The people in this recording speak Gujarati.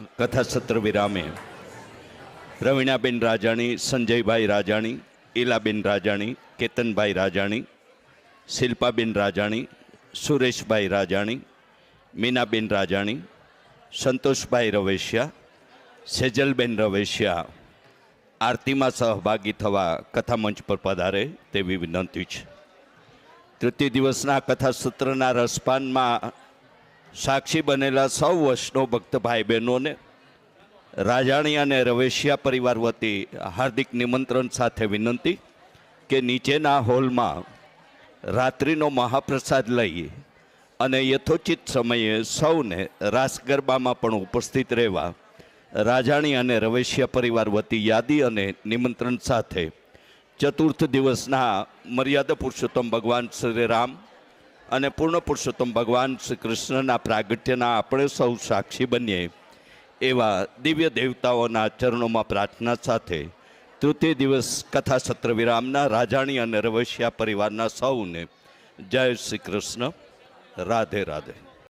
કથા સત્ર વિરામે રવીણાબેન રાજાણી, સંજયભાઈ રાજાણી, ઈલાબેન રાજાણી, કેતનભાઈ રાજાણી, શિલ્પાબેન રાજાણી, સુરેશભાઈ રાજાણી, મીનાબેન રાજાણી, સંતોષભાઈ રવેશિયા, સેજલબેન રવેશિયા આરતીમાં સહભાગી થવા કથા મંચ પર પધારે તેવી વિનંતી છે. તૃતીય દિવસના કથા સત્રના રસપાનમાં સાક્ષી બનેલા સૌ વૈષ્ણવ ભક્ત ભાઈ બહેનોને રાજાણી અને રવેશિયા પરિવાર વતી હાર્દિક નિમંત્રણ સાથે વિનંતી કે નીચેના હોલમાં રાત્રિનો મહાપ્રસાદ લઈ અને યથોચિત સમયે સૌને રાસ ગરબામાં પણ ઉપસ્થિત રહેવા રાજાણી અને રવેશિયા પરિવાર વતી યાદી અને નિમંત્રણ સાથે ચતુર્થ દિવસના મર્યાદા પુરુષોત્તમ ભગવાન શ્રી રામ અને પૂર્ણ પુરુષોત્તમ ભગવાન શ્રી કૃષ્ણના પ્રાગટ્યના આપણે સૌ સાક્ષી બનીએ એવા દિવ્ય દેવતાઓના ચરણોમાં પ્રાર્થના સાથે તૃતીય દિવસ કથા સત્ર વિરામના રાજાણી અને રવશિયા પરિવારના સૌને જય શ્રી કૃષ્ણ. રાધે રાધે.